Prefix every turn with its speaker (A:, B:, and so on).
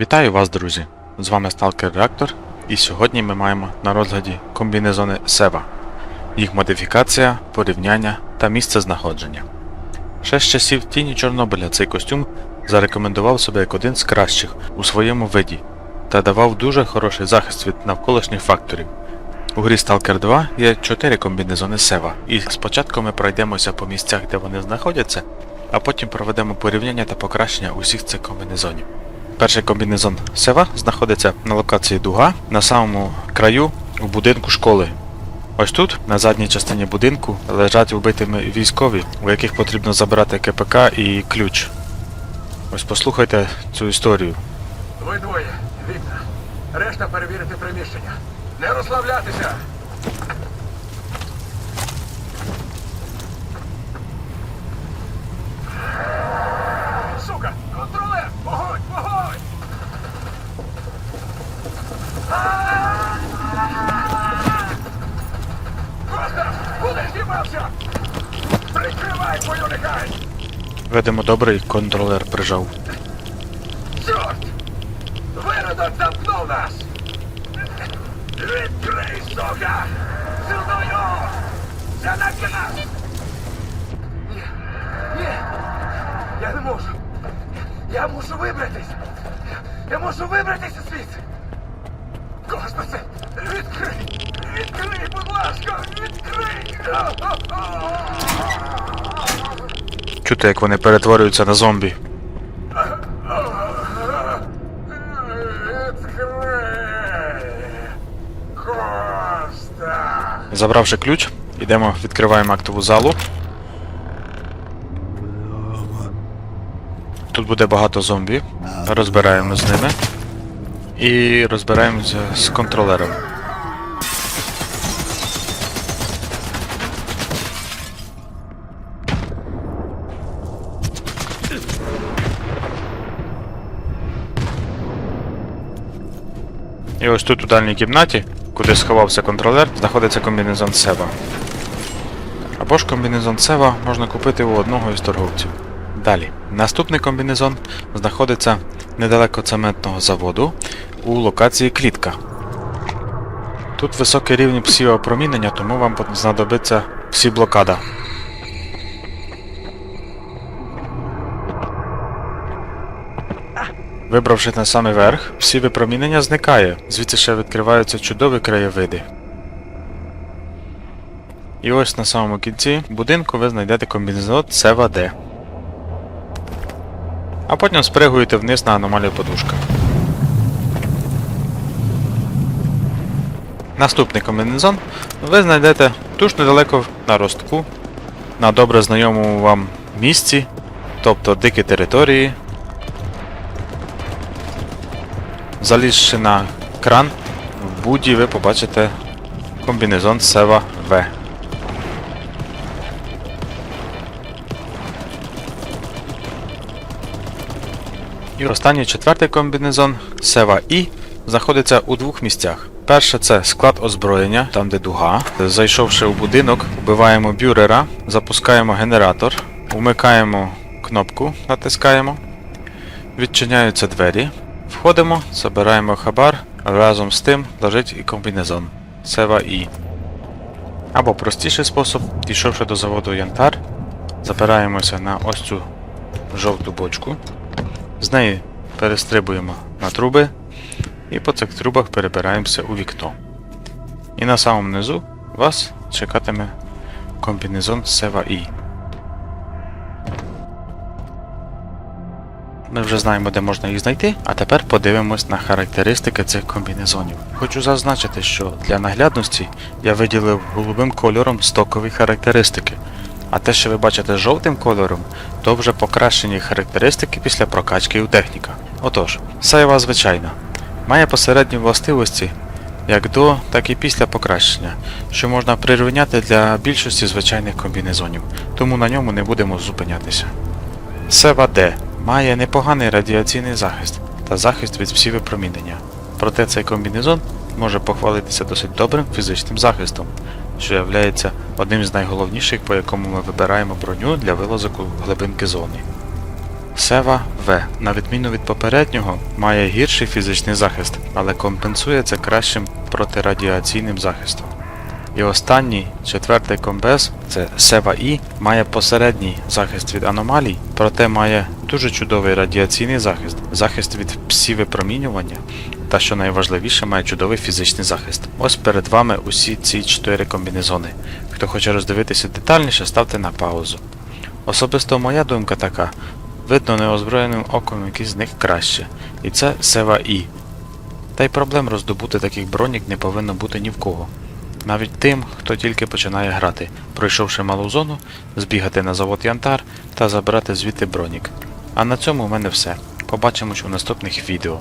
A: Вітаю вас, друзі! З вами Stalker Reactor, і сьогодні ми маємо на розгляді комбінезони SEVA, їх модифікація, порівняння та місце знаходження. Ще з часів тіні Чорнобиля цей костюм зарекомендував себе як один з кращих у своєму виді та давав дуже хороший захист від навколишніх факторів. У грі Stalker 2 є 4 комбінезони SEVA, і спочатку ми пройдемося по місцях, де вони знаходяться, а потім проведемо порівняння та покращення усіх цих комбінезонів. Перший комбінезон Сева знаходиться на локації Дуга на самому краю у будинку школи. Ось тут, на задній частині будинку, лежать вбитими військові, у яких потрібно забрати КПК і ключ. Ось послухайте цю історію.
B: Ви двоє, вікна. Решта перевірити приміщення. Не розслаблятися. Сука! Контролер! Погодь! Погодь!
A: Видимо, добрий контролер прижав.
B: Чорт! Виродок замкнув нас! Відкрий, сука! Зі мною! Це наказ! Ні, ні! Я не можу! Я мушу вибратись! Я мушу вибратися звідси! Відкрий! Будь ласка! Відкрий!
A: Чути, як вони перетворюються на зомбі. Забравши ключ, йдемо, відкриваємо актову залу. Тут буде багато зомбі. Розбираємо з ними. І розбираємося з контролером. І ось тут у дальній кімнаті, куди сховався контролер, знаходиться комбінезон Сева. Або ж комбінезон Сева можна купити у одного із торговців. Далі. Наступний комбінезон знаходиться недалеко цементного заводу у локації клітка. Тут високий рівень псіопромінення, тому вам знадобиться всі блокада. Вибравши на самий верх, всі випромінення зникає, звідси ще відкриваються чудові краєвиди. І ось на самому кінці будинку ви знайдете комбінезон Сева Д. А потім спригуєте вниз на аномалію подушка. Наступний комбінезон ви знайдете тут недалеко на ростку, на добре знайомому вам місці, тобто дикі території, Залізши на кран, в буді ви побачите комбінезон Сева В. І останній четвертий комбінезон Сева І знаходиться у двох місцях. Перше це склад озброєння, там де дуга. Зайшовши у будинок, вбиваємо бюрера, запускаємо генератор, вмикаємо кнопку, натискаємо. Відчиняються двері. Входимо, забираємо хабар, разом з тим лежить і комбінезон Сева І. Або простіший спосіб, дійшовши до заводу Янтар, забираємося на ось цю жовту бочку. З неї перестрибуємо на труби і по цих трубах перебираємося у вікно. І на самому низу вас чекатиме комбінезон Сева І. Ми вже знаємо, де можна їх знайти, а тепер подивимось на характеристики цих комбінезонів. Хочу зазначити, що для наглядності я виділив голубим кольором стокові характеристики, а те, що ви бачите жовтим кольором, то вже покращені характеристики після прокачки у техніка. Отож, сайва звичайна. Має посередні властивості як до, так і після покращення, що можна прирівняти для більшості звичайних комбінезонів, тому на ньому не будемо зупинятися. Сева Д має непоганий радіаційний захист та захист від всі випромінення. Проте цей комбінезон може похвалитися досить добрим фізичним захистом, що є одним з найголовніших, по якому ми вибираємо броню для вилазок у глибинки зони. Сева В, на відміну від попереднього, має гірший фізичний захист, але компенсує це кращим протирадіаційним захистом. І останній, четвертий комбез, це Сева І, має посередній захист від аномалій, проте має дуже чудовий радіаційний захист, захист від псі-випромінювання, та що найважливіше, має чудовий фізичний захист. Ось перед вами усі ці чотири комбінезони. Хто хоче роздивитися детальніше, ставте на паузу. Особисто моя думка така: видно неозброєним оком якийсь з них краще, і це Сева І. Та й проблем роздобути таких бронік не повинно бути ні в кого. Навіть тим, хто тільки починає грати, пройшовши малу зону, збігати на завод Янтар та забрати звідти бронік. А на цьому у мене все. Побачимось у наступних відео.